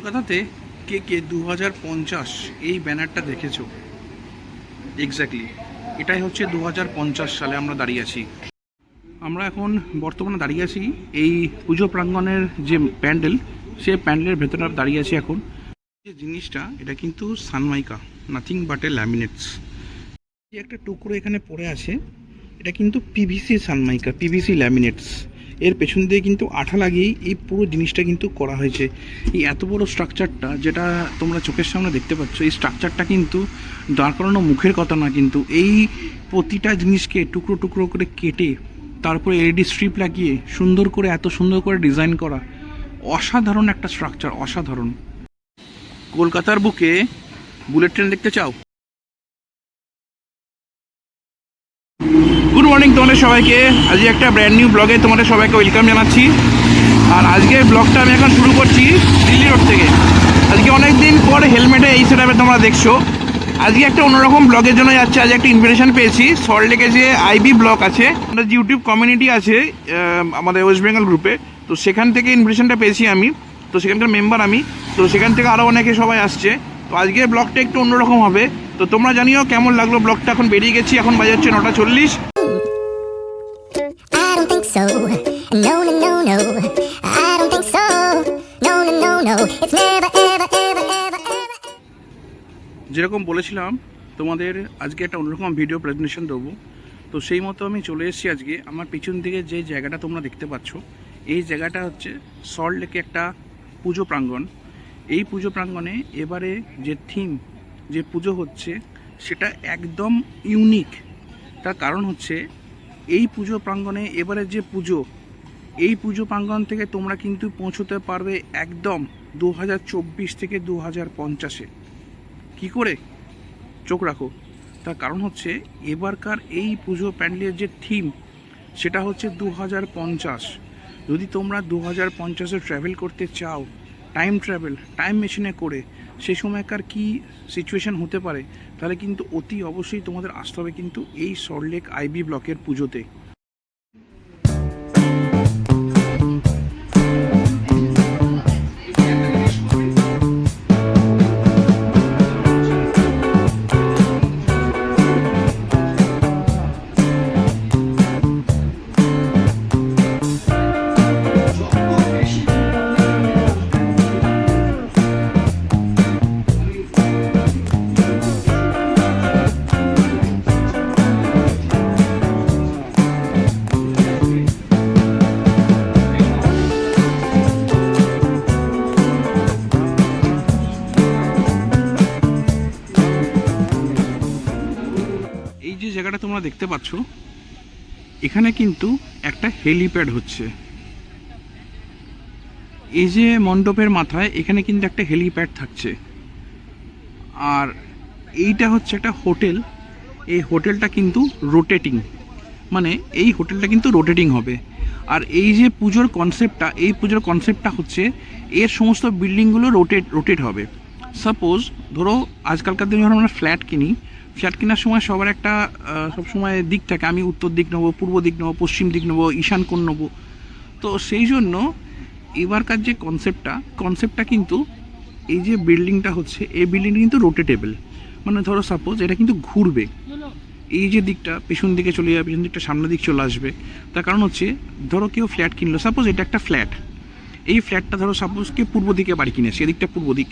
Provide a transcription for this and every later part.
কলকাতাতে কে কে দু হাজার পঞ্চাশ এই ব্যানারটা দেখেছ? এক্স্যাক্টলি এটাই হচ্ছে দু হাজার পঞ্চাশ সালে আমরা দাঁড়িয়ে আছি। আমরা এখন বর্তমানে দাঁড়িয়ে আছি এই পুজো প্রাঙ্গণের যে প্যান্ডেল সে প্যান্ডেলের ভেতরে দাঁড়িয়ে আছি এখন। যে জিনিসটা, এটা কিন্তু Sunmica nothing but a laminates যে একটা টুকরো এখানে পড়ে আছে, এটা কিন্তু পিভিসি সানমাইকা পিভিসি ল্যামিনেটস এর পেছন দিয়ে কিন্তু আঠা লাগিয়েই এই পুরো জিনিসটা কিন্তু করা হয়েছে। এই এত বড় স্ট্রাকচারটা যেটা তোমরা চোখের সামনে দেখতে পাচ্ছ, এই স্ট্রাকচারটা কিন্তু দাঁড় করানো মুখের কথা না, কিন্তু এই প্রতিটা জিনিসকে টুকরো টুকরো করে কেটে, তারপরে এলইডি স্ট্রিপ লাগিয়ে সুন্দর করে, এত সুন্দর করে ডিজাইন করা, অসাধারণ একটা স্ট্রাকচার অসাধারণ। কলকাতার বুকে বুলেট ট্রেন দেখতে চাও? মর্নিং তোমাদের সবাইকে। আজকে একটা ব্র্যান্ড নিউ ব্লগে তোমাদের সবাইকে ওয়েলকাম জানাচ্ছি। আর আজকে ব্লগটা আমি এখন শুরু করছি দিল্লি রোড থেকে। আজকে অনেক দিন পর হেলমেটে এই সেটাপে তোমরা দেখছ। আজকে একটা অন্যরকম ব্লগের জন্য যাচ্ছে। আজকে একটা ইনভিটেশন পেয়েছি। সল্টলেকে যে আইবি ব্লগ আছে, আমাদের যে ইউটিউব কমিউনিটি আছে আমাদের ওয়েস্ট বেঙ্গল গ্রুপে তো সেখান থেকে ইনভিটেশনটা পেয়েছি আমি। তো সেখানকার মেম্বার আমি। তো সেখান থেকে আরও অনেকে সবাই আসছে। তো আজকের ব্লগটা একটু অন্যরকম হবে। তো তোমরা জানিও কেমন লাগল ব্লগটা এখন বেরিয়ে গেছি। এখন বাজে হচ্ছে নটা চল্লিশ। So. No, no, no, no. I don't think so. No, no, no, no. It's never, ever, ever, ever, ever. যেরকম বলেছিলাম তোমাদের আজকে একটা অন্যরকম ভিডিও প্রেজেন্টেশন দেবো তো সেই মতো আমি চলে এসেছি আজকে আমার পিছন দিকে যে জায়গাটা তোমরা দেখতে পাচ্ছ এই জায়গাটা হচ্ছে সল্ট লেকে একটা পুজো প্রাঙ্গণ এই পুজো প্রাঙ্গণে এবারে যে থিম যে পুজো হচ্ছে সেটা একদম ইউনিক তার কারণ হচ্ছে এই পুজো প্রাঙ্গণে এবারে যে পুজো, এই পুজো প্রাঙ্গণ থেকে তোমরা কিন্তু পৌঁছতে পারবে একদম দু হাজার চব্বিশ থেকে দু হাজার পঞ্চাশে। কী করে? চোখ রাখো। তার কারণ হচ্ছে এবারকার এই পুজো প্যান্ডেলের যে থিম, সেটা হচ্ছে দু হাজার পঞ্চাশ। যদি তোমরা দু হাজার পঞ্চাশে ট্রাভেল করতে চাও, টাইম ট্রাভেল, টাইম মেশিনে করে সেই সময়কার কি সিচুয়েশন হতে পারে? তাহলে কিন্তু অতি অবশ্যই তোমাদের আসতে হবে কিন্তু এই সল্টলেক আইবি ব্লকের পুজোতে। তোমরা দেখতে পাচ্ছ, এখানে কিন্তু একটা হেলিপ্যাড হচ্ছে। এই যে মণ্ডপের মাথায় এখানে কিন্তু একটা হেলিপ্যাড থাকছে। আর এইটা হচ্ছে একটা হোটেল এই হোটেলটা কিন্তু রোটেটিং মানে এই হোটেলটা কিন্তু রোটেটিং হবে। আর এই যে পুজোর কনসেপ্টটা এই পুজোর কনসেপ্টটা হচ্ছে, এর সমস্ত বিল্ডিংগুলো রোটেট রোটেট হবে। সাপোজ ধরো, আজকালকার দিনে যখন আমরা ফ্ল্যাট কিনি ফ্ল্যাট কেনার সময় সবার একটা সবসময় দিক থাকে। আমি উত্তর দিক নেব, পূর্ব দিক নেব, পশ্চিম দিক নেব, ঈশান কোণ নেব। তো সেই জন্য এবারকার যে কনসেপ্টটা কনসেপ্টটা কিন্তু এই যে বিল্ডিংটা হচ্ছে, এই বিল্ডিংটা কিন্তু রোটেটেবল মানে ধরো সাপোজ এটা কিন্তু ঘুরবে। এই যে দিকটা পেছন দিকে চলে যাবে, পেছন দিকটা সামনের দিক চলে আসবে। তার কারণ হচ্ছে, ধরো কেউ ফ্ল্যাট কিনলো সাপোজ এটা একটা ফ্ল্যাট এই ফ্ল্যাটটা ধরো সাপোজ কেউ পূর্ব দিকে বাড়ি কিনেছে, এদিকটা পূর্ব দিক।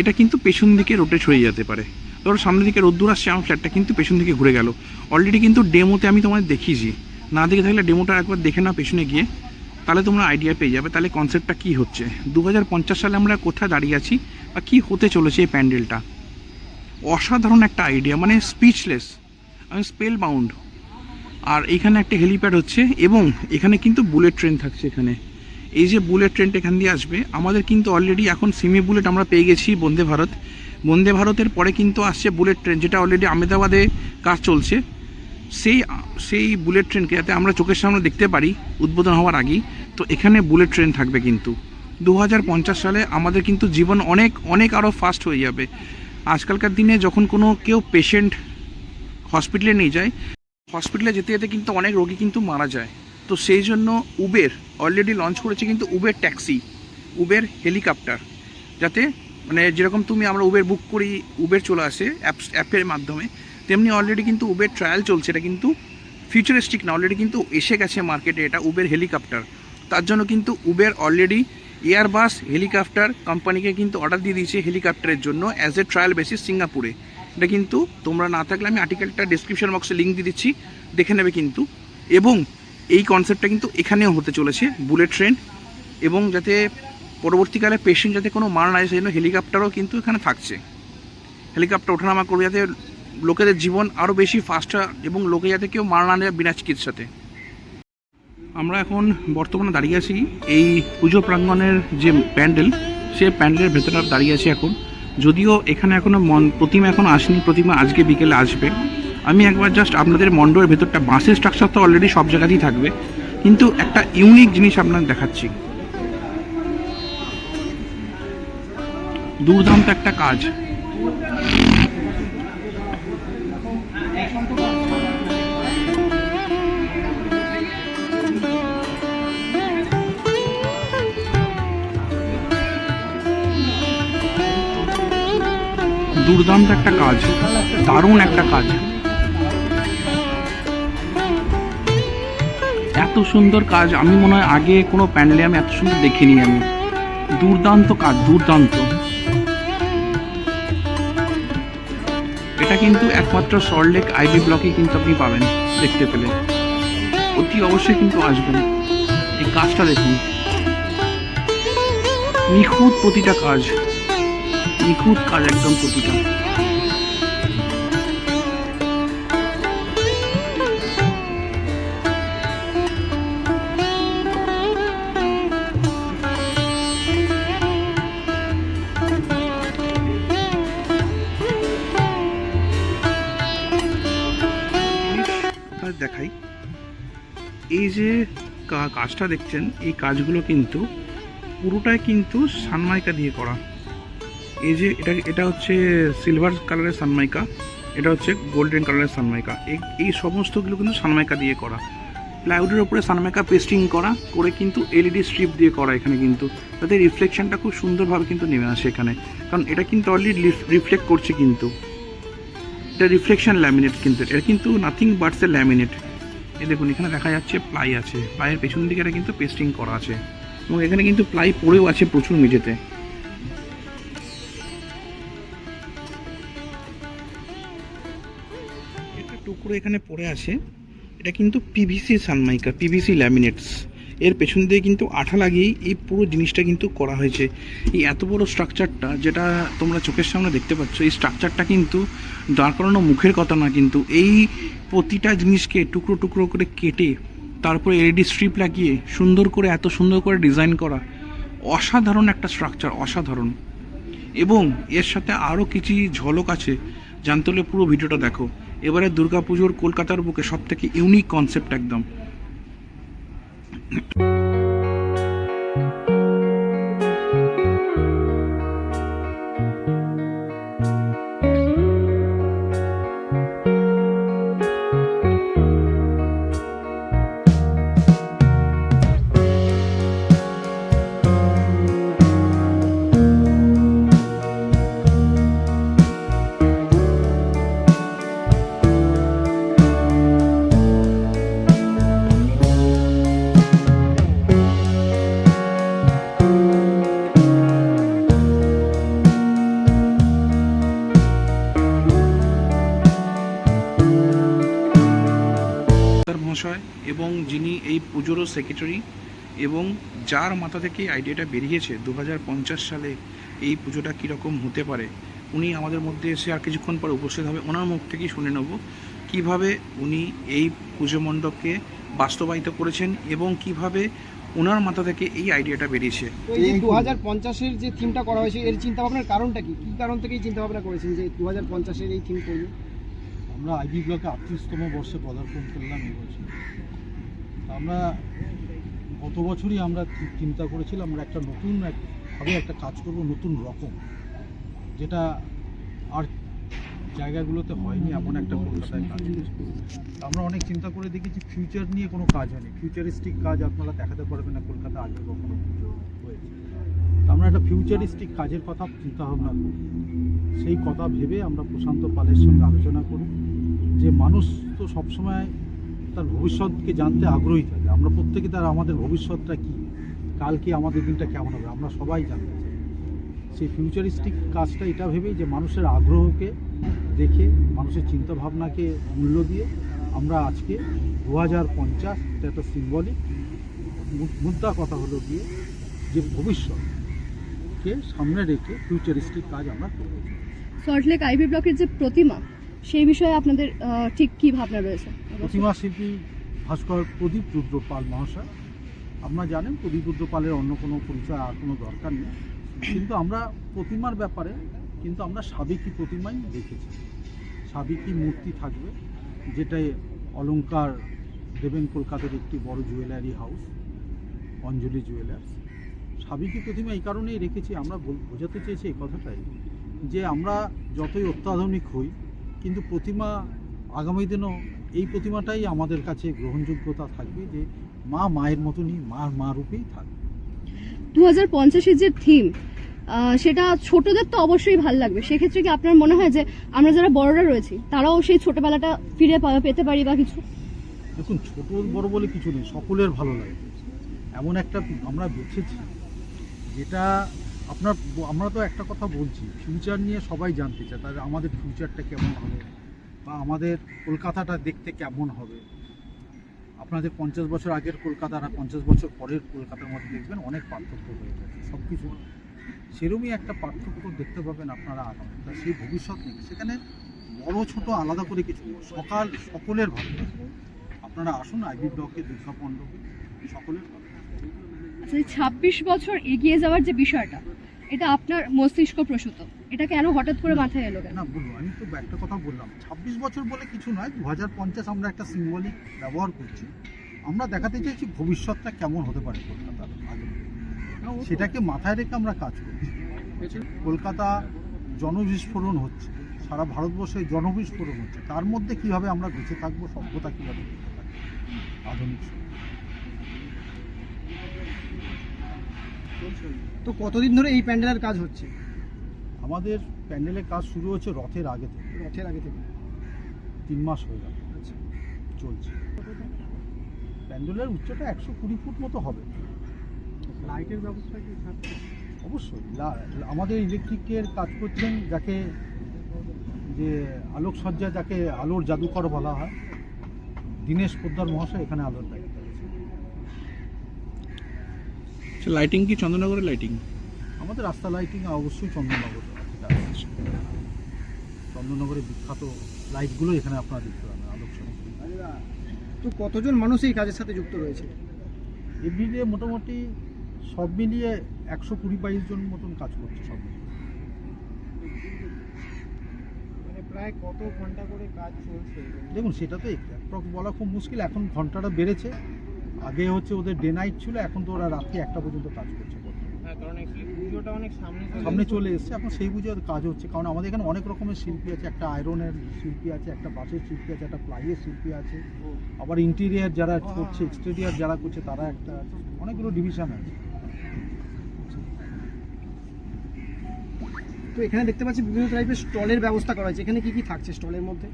এটা কিন্তু পেছন দিকে রোটেট হয়ে যেতে পারে। ধরো সামনের দিকে রোদ্দুর আসছে আমার ফ্ল্যাটটা কিন্তু পেছন দিকে ঘুরে গেল। অলরেডি কিন্তু ডেমোতে আমি তোমাদের দেখিয়েছি। না দেখে থাকলে ডেমোটা একবার দেখে না পেছনে গিয়ে। তাহলে তোমরা আইডিয়া পেয়ে যাবে। তাহলে কনসেপ্টটা কী হচ্ছে? দু হাজার পঞ্চাশ সালে আমরা কোথায় দাঁড়িয়ে আছি বা কী হতে চলেছে এই প্যান্ডেলটা? অসাধারণ একটা আইডিয়া মানে স্পিচলেস আমি স্পেল বাউন্ড আর এখানে একটা হেলিপ্যাড হচ্ছে এবং এখানে কিন্তু বুলেট ট্রেন থাকছে এখানে। এই যে বুলেট ট্রেনটা এখান দিয়ে আসবে, আমাদের কিন্তু অলরেডি এখন সিমি বুলেট আমরা পেয়ে গেছি বন্দে ভারত। বন্দে ভারতের পরে কিন্তু আসছে বুলেট ট্রেন, যেটা অলরেডি আহমেদাবাদে কাজ চলছে। সেই সেই বুলেট ট্রেনকে যাতে আমরা চোখের সামনে দেখতে পারি, উদ্বোধন হওয়ার আগেই, তো এখানে বুলেট ট্রেন থাকবে কিন্তু। দু হাজার পঞ্চাশ সালে আমাদের কিন্তু জীবন অনেক অনেক আরও ফাস্ট হয়ে যাবে। আজকালকার দিনে যখন কোনো কেউ পেশেন্ট হসপিটালে নিয়ে যায় হসপিটালে যেতে যেতে কিন্তু অনেক রোগী কিন্তু মারা যায়। তো সেই জন্য উবের অলরেডি লঞ্চ করেছে কিন্তু উবের ট্যাক্সি উবের হেলিকপ্টার যাতে মানে যেরকম তুমি আমরা উবের বুক করি উবের চলে আসে অ্যাপস অ্যাপের মাধ্যমে, তেমনি অলরেডি কিন্তু উবের ট্রায়াল চলছে, এটা কিন্তু ফিউচারিস্টিক না অলরেডি কিন্তু এসে গেছে মার্কেটে এটা উবের হেলিকপ্টার তার জন্য কিন্তু উবের অলরেডি এয়ারবাস হেলিকপ্টার কোম্পানিকে কিন্তু অর্ডার দিয়ে দিয়েছে হেলিকপ্টারের জন্য অ্যাজ এ ট্রায়াল বেসিস সিঙ্গাপুরে এটা কিন্তু তোমরা না থাকলে আমি আর্টিকেলটা ডিসক্রিপশন বক্সে লিঙ্ক দিয়ে দিচ্ছি, দেখে নেবে কিন্তু। এবং এই কনসেপ্টটা কিন্তু এখানেও হতে চলেছে বুলেট ট্রেন এবং যাতে পরবর্তীকালে পেশেন্ট যাতে কোনো মারা না সেই জন্য হেলিকপ্টারও কিন্তু এখানে থাকছে। হেলিকপ্টার ওঠানামা করবে যাতে লোকেদের জীবন আরও বেশি ফাস্টার এবং লোকে যাতে কেউ মারা না যায় বিনা চিকিৎসাতে। আমরা এখন বর্তমানে দাঁড়িয়ে আছি এই পুজো প্রাঙ্গণের যে প্যান্ডেল সে প্যান্ডেলের ভেতরে দাঁড়িয়ে আছি এখন। যদিও এখানে এখনও মন, প্রতিমা এখন আসেনি, প্রতিমা আজকে বিকেলে আসবে। আমি একবার জাস্ট আপনাদের মণ্ডপের ভেতরটা বাসের স্ট্রাকচার তো অলরেডি সব জায়গাতেই থাকবে। কিন্তু একটা ইউনিক জিনিস আপনাদের দেখাচ্ছি। দুর্দান্ত একটা কাজ। দুর্দান্ত একটা কাজ, দারুণ একটা কাজ। এত সুন্দর কাজ, আমি মনে হয় আগে কোনো প্যান্ডেলে আমি এত সুন্দর দেখিনি আমি। দুর্দান্ত কাজ, দুর্দান্ত। কিন্তু একমাত্র সল্টলেক আইবি ব্লকে কিন্তু আপনি পাবেন দেখতে পেলে। অতি অবশ্যই কিন্তু আসবেন। এই কাজটা দেখুন। নিখুঁত প্রতিটা কাজ। নিখুঁত কাজ, একদম প্রতিটা। কাজটা দেখছেন, এই কাজগুলো কিন্তু পুরোটাই কিন্তু সানমাইকা দিয়ে করা। এই যে এটা এটা হচ্ছে সিলভার কালারের সানমাইকা, এটা হচ্ছে গোল্ডেন কালারের সানমাইকা। এই এই সমস্তগুলো কিন্তু সানমাইকা দিয়ে করা। প্লাইউডের উপরে সানমাইকা পেস্টিং করা, করে কিন্তু এলইডি স্ট্রিপ দিয়ে করা এখানে কিন্তু। তাতে রিফ্লেকশনটা খুব সুন্দরভাবে কিন্তু নেমে আসে এখানে। কারণ এটা কিন্তু অলরেডি রিফ্লেক্ট করছে কিন্তু। এটা রিফ্লেকশন ল্যামিনেট কিন্তু, এটা কিন্তু নাথিং বাটস এ ল্যামিনেট এই দেখুন, এখানে দেখা যাচ্ছে প্লাই আছে। প্লাইয়ের পেছন দিকে এটা কিন্তু পেস্টিং করা আছে। এবং এখানে কিন্তু প্লাই পড়েও আছে প্রচুর মেঝেতে। একটা টুকরো এখানে পড়ে আছে। এটা কিন্তু পিভিসি সানমাইকা পিভিসি ল্যামিনেটস এর পেছন দিয়ে কিন্তু আঠা লাগিয়েই এই পুরো জিনিসটা কিন্তু করা হয়েছে। এই এত বড় স্ট্রাকচারটা যেটা তোমরা চোখের সামনে দেখতে পাচ্ছ, এই স্ট্রাকচারটা কিন্তু দাঁড় করানো মুখের কথা না, কিন্তু এই প্রতিটা জিনিসকে টুকরো টুকরো করে কেটে, তারপরে এলইডি স্ট্রিপ লাগিয়ে সুন্দর করে, এত সুন্দর করে ডিজাইন করা অসাধারণ একটা স্ট্রাকচার অসাধারণ। এবং এর সাথে আরও কিছু ঝলক আছে, জানতে হলে পুরো ভিডিওটা দেখো। এবারে দুর্গাপুজোর কলকাতার বুকে সব থেকে ইউনিক কনসেপ্ট একদম। you মহাশয় এবং যিনি এই পুজোরও সেক্রেটারি এবং যার মাথা থেকে আইডিয়াটা বেরিয়েছে দু সালে এই পুজোটা কীরকম হতে পারে, উনি আমাদের মধ্যে এসে আর কিছুক্ষণ পর উপস্থিত হবে, ওনার মুখ থেকেই শুনে নেব কীভাবে উনি এই পুজো মণ্ডপকে বাস্তবায়িত করেছেন এবং কীভাবে ওনার মাথা থেকে এই আইডিয়াটা বেরিয়েছে। এই দু হাজার পঞ্চাশের যে থিমটা করা হয়েছে, এর চিন্তা ভাবনার কারণটা কি? কি কারণ থেকে এই চিন্তা ভাবনা করেছেন যে দু হাজার পঞ্চাশের এই থিম করব? আমরা আইবি ব্লকে আটত্রিশতম বর্ষে পদার্পণ করলাম এই বছর। তা আমরা গত বছরই আমরা চিন্তা করেছিলাম, আমরা একটা নতুন এক- ভাবে একটা কাজ করব, নতুন রকম। যেটা আর জায়গাগুলোতে হয়নি, এমন একটা কলকাতায় কাজ আমরা অনেক চিন্তা করে দেখেছি ফিউচার নিয়ে কোনো কাজ হয়নি। ফিউচারিস্টিক কাজ আপনারা দেখাতে পারবেন না, কলকাতা আগে কখনো হয়েছে। আমরা একটা ফিউচারিস্টিক কাজের কথা চিন্তা ভাবনা করি। সেই কথা ভেবে আমরা প্রশান্ত পালের সঙ্গে আলোচনা করি। যে মানুষ তো সবসময় তার ভবিষ্যৎকে জানতে আগ্রহী থাকে। আমরা প্রত্যেকে তার আমাদের ভবিষ্যৎটা কী? কালকে আমাদের দিনটা কেমন হবে? আমরা সবাই জানতে চাই। সেই ফিউচারিস্টিক কাজটা এটা ভেবেই যে মানুষের আগ্রহকে দেখে, মানুষের চিন্তা ভাবনাকে মূল্য দিয়ে আমরা আজকে দু হাজার পঞ্চাশ এটা একটা সিম্বলিক মুদ্রা কথা হলো গিয়ে যে ভবিষ্যৎকে সামনে রেখে ফিউচারিস্টিক কাজ আমরা করব। সল্টলেক আইভি ব্লকের যে প্রতিমা সেই বিষয়ে আপনাদের ঠিক কি ভাবনা রয়েছে? প্রতিমা শিল্পী ভাস্কর প্রদীপ রুদ্রপাল মহাশয়। আপনারা জানেন প্রদীপ রুদ্রপালের অন্য কোনো পরিচয় আর কোনো দরকার নেই। কিন্তু আমরা প্রতিমার ব্যাপারে কিন্তু আমরা সাবেকি প্রতিমাই দেখেছি। সাবেকি মূর্তি থাকবে যেটাই অলঙ্কার দেবেন কলকাতার একটি বড় জুয়েলারি হাউস অঞ্জলি জুয়েলার্স সাবেকি প্রতিমা এই কারণেই রেখেছি আমরা বোঝাতে চেয়েছি এই কথাটাই যে আমরা যতই অত্যাধুনিক হই কিন্তু প্রতিমা আগামী দিনও এই প্রতিমাটাই আমাদের কাছে গ্রহণযোগ্যতা থাকবে যে মা মায়ের মতনই মা মা রূপেই থাকবে দু হাজার পঞ্চাশের যে থিম সেটা ছোটদের তো অবশ্যই ভালো লাগবে। সেক্ষেত্রে কি আপনার মনে হয় যে আমরা যারা বড়রা রয়েছি তারাও সেই ছোটবেলাটা ফিরে পেতে পারি বা কিছু? দেখুন ছোট বড় বলে কিছু নেই সকলের ভালো লাগে। এমন একটা আমরা বেছেছি যেটা আপনার আমরা তো একটা কথা বলছি ফিউচার নিয়ে সবাই জানতে চায়, তাহলে আমাদের ফিউচারটা কেমন হবে? বা আমাদের কলকাতাটা দেখতে কেমন হবে? আপনাদের পঞ্চাশ বছর আগের কলকাতা আর পঞ্চাশ বছর পরের কলকাতার মধ্যে দেখবেন অনেক পার্থক্য হয়ে গেছে সব কিছু সেরমই একটা পার্থক্য দেখতে পাবেন আপনারা আগামী। তা সেই ভবিষ্যৎ নেই সেখানে বড়, ছোট, আলাদা করে কিছু সকাল, সকলের ভালো। আপনারা আসুন, আইবি ব্লকে দুর্গা সকলের ভালো। এই ছাব্বিশ বছর এগিয়ে যাওয়ার যে বিষয়টা এটা আপনার মস্তিষ্ক প্রসূত। এটা কেন হঠাৎ করে মাথায় এলো কেন? না বলুন আমি তো একটা কথা বললাম। ছাব্বিশ বছর বলে কিছু নয় দু হাজার পঞ্চাশ আমরা একটা সিম্বলিক ব্যবহার করছি। আমরা দেখাতে চাইছি ভবিষ্যৎটা কেমন হতে পারে কলকাতার আগে। সেটাকে মাথায় রেখে আমরা কাজ করছি কলকাতা জনবিস্ফোরণ হচ্ছে সারা ভারতবর্ষে জনবিস্ফোরণ হচ্ছে। তার মধ্যে কীভাবে আমরা বেঁচে থাকব সভ্যতা কীভাবে আধুনিক সভ্যতা। তো কতদিন ধরে এই প্যান্ডেলের কাজ হচ্ছে? আমাদের প্যান্ডেলের কাজ শুরু হচ্ছে রথের আগে থেকে। রথের আগে থেকে। তিন মাস হয়ে গেল। আচ্ছা। চলছে। প্যান্ডেলের উচ্চতা একশো কুড়ি ফুট মতো হবে। লাইটের ব্যবস্থা কি অবশ্যই। আমাদের ইলেকট্রিকের কাজ করছেন যাকে যে আলোকসজ্জা যাকে আলোর জাদুকর বলা হয় দীনেশ পোদ্দার মহাশয় এখানে আলোর দায়িত্ব আছে লাইটিং কি? চন্দ্রনগরের লাইটিং আমাদের রাস্তা লাইটিং অবশ্যই চন্দননগর চন্দননগরের বিখ্যাত লাইটগুলো এখানে আপনারা দেখতে পাবেন আলোকসজ্জা। তো কতজন মানুষ এই কাজের সাথে যুক্ত রয়েছে? এ এভরিডে মোটামুটি সব মিলিয়ে একশো কুড়ি বাইশ জন মতন কাজ করছে সব মিলিয়ে। মানে প্রায় কত ঘণ্টা করে কাজ চলছে? দেখুন সেটা তো বলা খুব মুশকিল এখন ঘন্টাটা বেড়েছে। আগে হচ্ছে ওদের ডে নাইট ছিল এখন তো ওরা রাত্রি একটা পর্যন্ত কাজ করছে। হ্যাঁ সামনে চলে এসছে। এখন সেই বুঝে কাজ হচ্ছে কারণ আমাদের এখানে অনেক রকমের শিল্পী আছে একটা আয়রনের শিল্পী আছে একটা বাঁশের শিল্পী আছে একটা প্লাইয়ের শিল্পী আছে আবার ইন্টেরিয়ার যারা করছে এক্সটেরিয়ার যারা করছে তারা একটা আছে অনেকগুলো ডিভিশন আছে। তো এখানে দেখতে পাচ্ছি বিভিন্ন টাইপের স্টলের ব্যবস্থা করা হয়েছে এখানে কি কি থাকছে স্টলের মধ্যে?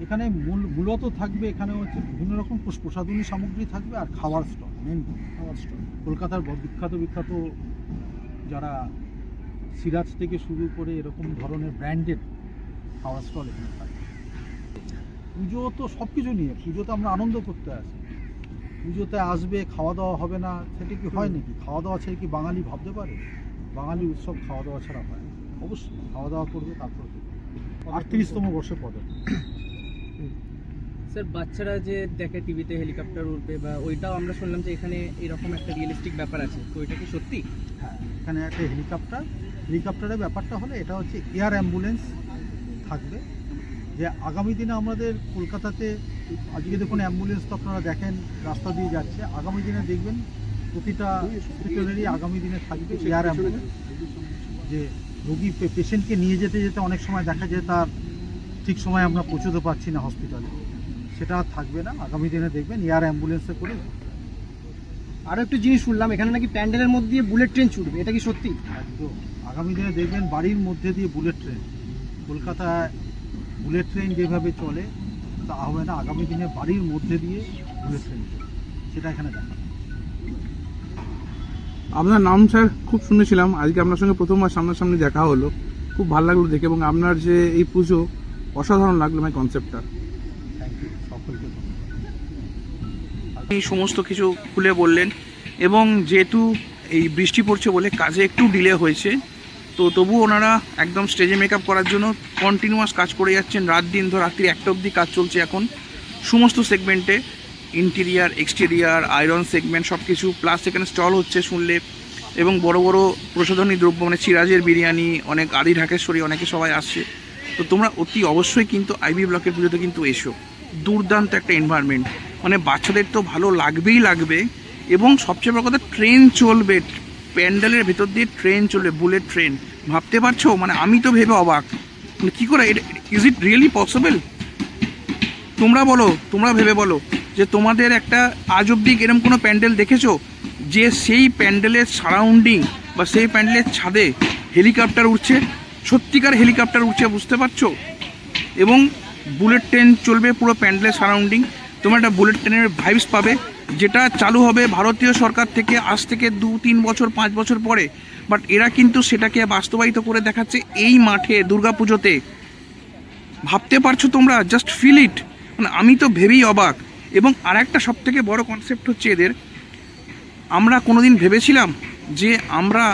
এখানে মূল মূলত থাকবে, এখানে হচ্ছে বিভিন্ন রকম প্রস- প্রসাধনী সামগ্রী থাকবে আর খাওয়ার স্টল মেন খাওয়ার স্টল। কলকাতার বিখ্যাত বিখ্যাত যারা সিরাজ থেকে শুরু করে এরকম ধরনের ব্র্যান্ডেড খাওয়ার স্টল এখানে থাকে পুজো তো সব কিছু নিয়ে, পুজো তো আমরা আনন্দ করতে আসি। পুজোতে আসবে খাওয়া দাওয়া হবে না, সেটা কি হয় নাকি? খাওয়া দাওয়া ছেড়ে কি বাঙালি ভাবতে পারে? বাঙালি উৎসব খাওয়া দাওয়া ছাড়া হয় অবশ্যই খাওয়া দাওয়া করবে, তারপর আটত্রিশতম বর্ষে পদক স্যার, বাচ্চারা যে দেখে টিভিতে হেলিকপ্টার উঠবে বা ওইটাও আমরা শুনলাম যে এখানে এরকম একটা রিয়েলিস্টিক ব্যাপার আছে। তো এটা কি সত্যি? হ্যাঁ এখানে একটা হেলিকপ্টার হেলিকপ্টারের ব্যাপারটা হলে এটা হচ্ছে এয়ার অ্যাম্বুলেন্স থাকবে। যে আগামী দিনে আমাদের কলকাতাতে, আজকে দেখুন অ্যাম্বুলেন্স তো আপনারা দেখেন, রাস্তা দিয়ে যাচ্ছে, আগামী দিনে দেখবেন প্রতিটা হসপিটালেরই আগামী দিনে থাকবে এয়ার অ্যাম্বুলেন্স যে রোগী পেশেন্টকে নিয়ে যেতে যেতে অনেক সময় দেখা যায় তার ঠিক সময় আমরা পৌঁছতে পারছি না হসপিটালে সেটা আর থাকবে না। আগামী দিনে দেখবেন এয়ার অ্যাম্বুলেন্সে করে। আরও একটু জিনিস শুনলাম এখানে নাকি প্যান্ডেলের মধ্যে দিয়ে বুলেট ট্রেন ছুটবে এটা কি সত্যি? একদম। আগামী দিনে দেখবেন বাড়ির মধ্যে দিয়ে বুলেট ট্রেন। কলকাতায় বুলেট ট্রেন যেভাবে চলে তা হবে না। আগামী দিনে বাড়ির মধ্যে দিয়ে বুলেট ট্রেন সেটা এখানে দেখা। আপনার নাম স্যার খুব শুনেছিলাম। আজকে আপনার সঙ্গে প্রথমবার সামনাসামনি দেখা হলো। খুব ভালো লাগল দেখে এবং আপনার যে এই পুজো অসাধারণ লাগল আমার কনসেপ্টটা আপনি সমস্ত কিছু খুলে বললেন এবং যেহেতু এই বৃষ্টি পড়ছে বলে কাজে একটু ডিলে হয়েছে, তো তবু ওনারা একদম স্টেজে মেকআপ করার জন্য কন্টিনিউয়াস কাজ করে যাচ্ছেন। রাত দিন ধর, রাত্রি একটা অবধি কাজ চলছে এখন। সমস্ত সেগমেন্টে ইন্টেরিয়ার এক্সটেরিয়ার আয়রন সেগমেন্ট সব কিছু প্লাস এখানে স্টল হচ্ছে শুনলে। এবং বড় বড় প্রসাধনী দ্রব্য মানে সিরাজের বিরিয়ানি, অনেক আদি ঢাকেশ্বরী, অনেকে সবাই আসছে। তো তোমরা অতি অবশ্যই কিন্তু আইবি ব্লকের পুজোতে কিন্তু এসো। দুর্দান্ত একটা এনভায়রনমেন্ট মানে বাচ্চাদের তো ভালো লাগবেই লাগবে, এবং সবচেয়ে বড় কথা ট্রেন চলবে প্যান্ডেলের ভেতর দিয়ে ট্রেন চলবে বুলেট ট্রেন ভাবতে পারছ? মানে আমি তো ভেবে অবাক। মানে কী করে? ইজ ইট রিয়েলি পসিবল তোমরা বলো, তোমরা ভেবে বলো যে তোমাদের একটা আজ অব্দি এরকম কোনো প্যান্ডেল দেখেছ? যে সেই প্যান্ডেলের সারাউন্ডিং বা সেই প্যান্ডেলের ছাদে হেলিকপ্টার উঠছে সত্যিকার হেলিকপ্টার উঠছে বুঝতে পারছ? এবং বুলেট ট্রেন চলবে পুরো প্যান্ডেলের সারাউন্ডিং তোমরা একটা বুলেট ট্রেনের ভাইবস পাবে, যেটা চালু হবে ভারতীয় সরকার থেকে আজ থেকে দু, তিন বছর, পাঁচ বছর পরে। বাট এরা কিন্তু সেটাকে বাস্তবায়িত করে দেখাচ্ছে এই মাঠে, দুর্গাপুজোতে। ভাবতে পারছ তোমরা? জাস্ট ফিল ইট মানে আমি তো ভেবেই অবাক। এবং আর একটা সব থেকে বড় কনসেপ্ট হচ্ছে এদের। আমরা কোনোদিন ভেবেছিলাম যে আমরা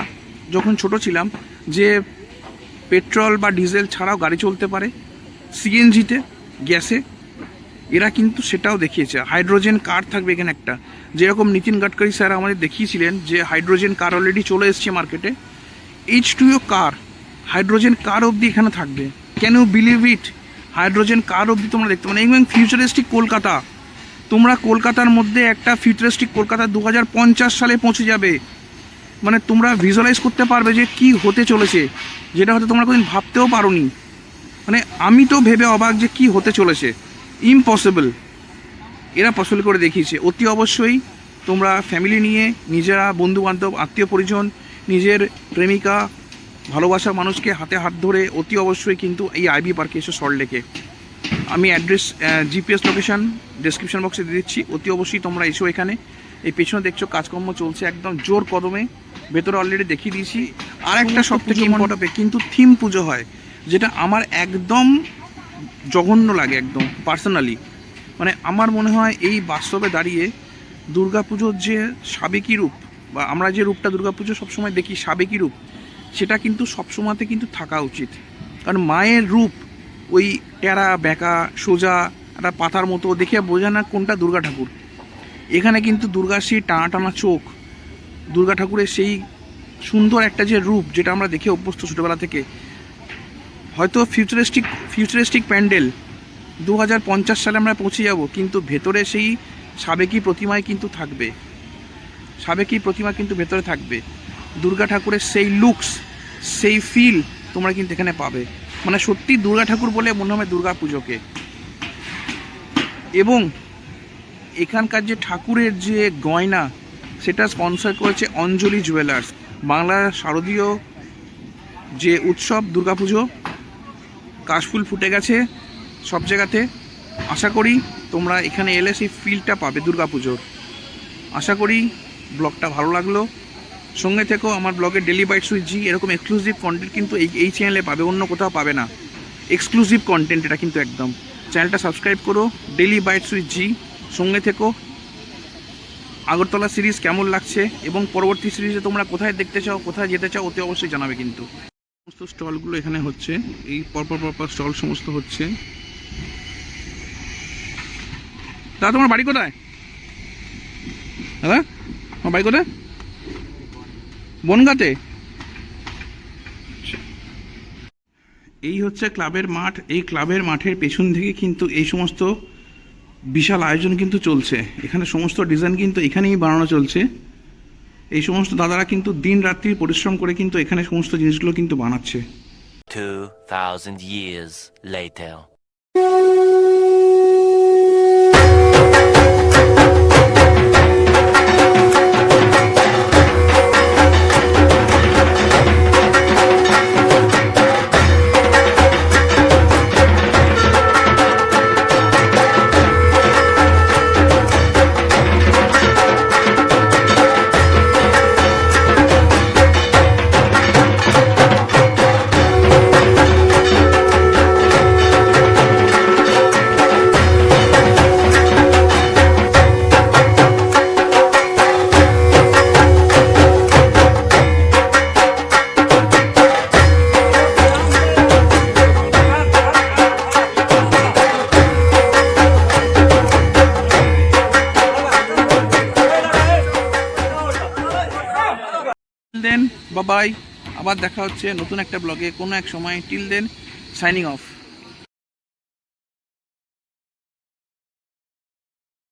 যখন ছোট ছিলাম যে পেট্রোল বা ডিজেল ছাড়াও গাড়ি চলতে পারে। সিএনজিতে, গ্যাসে। এরা কিন্তু সেটাও দেখিয়েছে। হাইড্রোজেন কার থাকবে এখানে একটা। যেরকম নীতিন গাডকারি স্যার আমাদের দেখিয়েছিলেন যে হাইড্রোজেন কার অলরেডি চলে এসছে মার্কেটে এইচ টুও কার, হাইড্রোজেন কার অবধি এখানে থাকবে? Can you believe it hydrogen car অবধি তোমরা দেখতে মানে এবং ফিউচারিস্টিক কলকাতা। তোমরা কলকাতার মধ্যে একটা ফিউচারিস্টিক কলকাতা দু হাজার পঞ্চাশ সালে পৌঁছে যাবে। মানে তোমরা ভিজুয়ালাইজ করতে পারবে যে কি হতে চলেছে। যেটা হয়তো তোমরা কোনোদিন ভাবতেও পারোনি। মানে আমি তো ভেবে অবাক যে কি হতে চলেছে। ইম্পসিবল এরা পসিবল করে দেখিয়েছে। অতি অবশ্যই তোমরা ফ্যামিলি নিয়ে নিজেরা বন্ধু বান্ধব আত্মীয় পরিজন নিজের প্রেমিকা ভালোবাসার মানুষকে হাতে হাত ধরে অতি অবশ্যই কিন্তু এই আইবি পার্কে এসে সল্ট লেকে আমি অ্যাড্রেস জিপিএস লোকেশন ডেসক্রিপশন বক্সে দিয়ে দিচ্ছি। অতি অবশ্যই তোমরা এসো এখানে। এই পেছনে দেখছ কাজকর্ম চলছে একদম জোর কদমে। ভেতরে অলরেডি দেখিয়ে দিয়েছি। আর একটা সব থেকে কিন্তু থিম পুজো হয়। যেটা আমার একদম জঘন্য লাগে একদম পার্সোনালি মানে আমার মনে হয় এই বাস্তবে দাঁড়িয়ে দুর্গাপুজোর যে সাবেকি রূপ, বা আমরা যে রূপটা দুর্গাপুজো সবসময় দেখি সাবেকি রূপ, সেটা কিন্তু সবসময়তে কিন্তু থাকা উচিত। কারণ মায়ের রূপ, ওই টেরা বেঁকা সোজা, একটা পাতার মতো, দেখে বোঝা না কোনটা দুর্গা ঠাকুর। এখানে কিন্তু দুর্গার সেই টানা টানা চোখ, দুর্গা ঠাকুরের সেই সুন্দর একটা যে রূপ, যেটা আমরা দেখে অভ্যস্ত ছোটোবেলা থেকে হয়তো ফিউচারিস্টিক ফিউচারিস্টিক প্যান্ডেল। দু হাজার পঞ্চাশ সালে আমরা পৌঁছে যাব, কিন্তু ভেতরে সেই সাবেকি প্রতিমায় কিন্তু থাকবে। সাবেকি প্রতিমা কিন্তু ভেতরে থাকবে। দুর্গা ঠাকুরের সেই লুকস সেই ফিল তোমরা কিন্তু এখানে পাবে। মানে সত্যি দুর্গা ঠাকুর বলে মনে হবে দুর্গা পুজোকে। এবং এখানকার যে ঠাকুরের যে গয়না, সেটা স্পন্সর করেছে অঞ্জলি জুয়েলার্স বাংলার শারদীয় যে উৎসব দুর্গাপুজো কাশফুল ফুটে গেছে সব জায়গাতে। আশা করি তোমরা এখানে এলে সেই ফিলটা পাবে দুর্গা পুজোর আশা করি ব্লগটা ভালো লাগল। সঙ্গে থেকেও আমার ব্লগে ডেলি বাইটস উইথ জি এরকম এক্সক্লুসিভ কন্টেন্ট কিন্তু এই এই চ্যানেলে পাবে, অন্য কোথাও পাবে না। এক্সক্লুসিভ কন্টেন্ট এটা কিন্তু একদম। চ্যানেলটা সাবস্ক্রাইব করো ডেলি বাইটস উইথ জি সঙ্গে থেকো। আগরতলা সিরিজ কেমন লাগছে এবং পরবর্তী সিরিজে তোমরা কোথায় দেখতে চাও, কোথায় যেতে চাও অতি অবশ্যই জানাবে কিন্তু। সমস্ত স্টলগুলো এখানে হচ্ছে। এই পরপর পরপর স্টল সমস্ত হচ্ছে। দাদা তোমার বাড়ি কোথায়? দাদা, তোমার বাড়ি কোথায়? বনগাতে? এই হচ্ছে ক্লাবের মাঠ। এই ক্লাবের মাঠের পেছন থেকে কিন্তু এই সমস্ত বিশাল আয়োজন কিন্তু চলছে। এখানে সমস্ত ডিজাইন কিন্তু এখানেই বানানো চলছে। এই সমস্ত দাদারা কিন্তু দিন রাত্রি পরিশ্রম করে কিন্তু এখানে সমস্ত জিনিসগুলো কিন্তু বানাচ্ছে 2,000 years later. বাবাই আবার দেখা হচ্ছে নতুন একটা ব্লগে কোনো এক সময় টিল দেন সাইনিং অফ